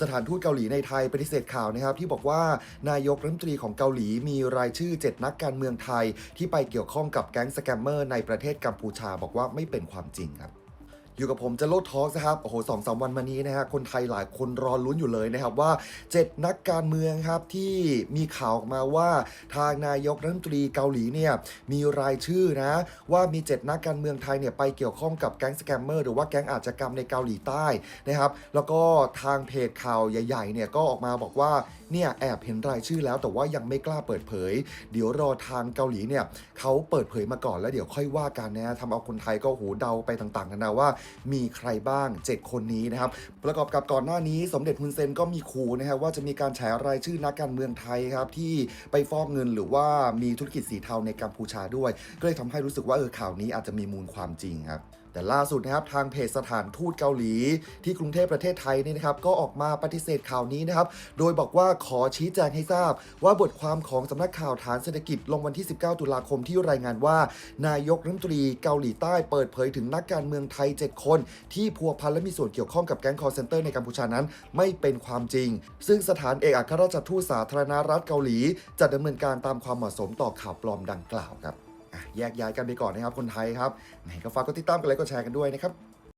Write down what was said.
สถานทูตเกาหลีในไทยปฏิเสธข่าวนะครับที่บอกว่านายกรัฐมนตรีของเกาหลีมีรายชื่อ 7 นักการเมืองไทย ที่ไปเกี่ยวข้องกับแก๊งสแกมเมอร์ในประเทศกัมพูชา บอกว่าไม่เป็นความจริงครับ อยู่กับผมจะโลดทอล์กนะครับโอ้โหสองสามวันมานี้นะฮะคนไทยหลายคนรอลุ้นอยู่เลยนะครับว่า 7 นักการเมืองครับที่มีข่าวออกมาว่าทางนายกรัฐมนตรีเกาหลีเนี่ยมีรายชื่อนะว่ามี 7 นักการเมืองไทยเนี่ยไปเกี่ยวข้องกับแก๊งสแกมเมอร์หรือว่าแก๊งอาชญากรรมในเกาหลีใต้นะครับแล้วก็ทางเพจข่าวใหญ่ๆเนี่ยก็ออกมาบอกว่าเนี่ยแอบเห็นรายชื่อแล้วแต่ว่ายังไม่กล้าเปิดเผย เดี๋ยวรอทางเกาหลีเนี่ยเขาเปิดเผยมาก่อนแล้วเดี๋ยวค่อยว่ากันนะทำเอาคนไทยก็โหเดาไปต่างๆกันนะว่า มีใครบ้าง 7 คนนี้นะครับ ประกอบกับก่อนหน้านี้สมเด็จฮุนเซนก็มีขู่นะครับว่าจะมีการแฉรายชื่อนักการเมืองไทยครับที่ไปฟอกเงินหรือว่ามีธุรกิจสีเทาในกัมพูชาด้วย ก็เลยทำให้รู้สึกว่าเออข่าวนี้อาจจะมีมูลความจริงครับ แต่ล่าสุดนะครับทางเพจสถานทูตเกาหลี ที่กรุงเทพประเทศไทยเนี่ยนะครับก็ออกมาปฏิเสธข่าวนี้นะครับ โดยบอกว่าขอชี้แจงให้ทราบ ว่าบทความของสำนักข่าวฐานเศรษฐกิจลงวันที่ 19 ตุลาคมที่รายงานว่า นายกรัฐมนตรีเกาหลีใต้เปิดเผยถึงนักการเมืองไทย 7 คน ที่พัวพันและมีส่วนเกี่ยวข้องกับแก๊งคอร์เซนเตอร์ในกัมพูชานั้น ไม่เป็นความจริง ซึ่งสถานเอกอัครราชทูตสาธารณรัฐเกาหลีจะดำเนินการตามความเหมาะสมต่อข่าวปลอมดังกล่าวครับ แยกย้ายกันไปก่อนนะครับคนไทยครับไหนก็ฝากกดติดตามกันเลยก็แชร์กันด้วยนะครับ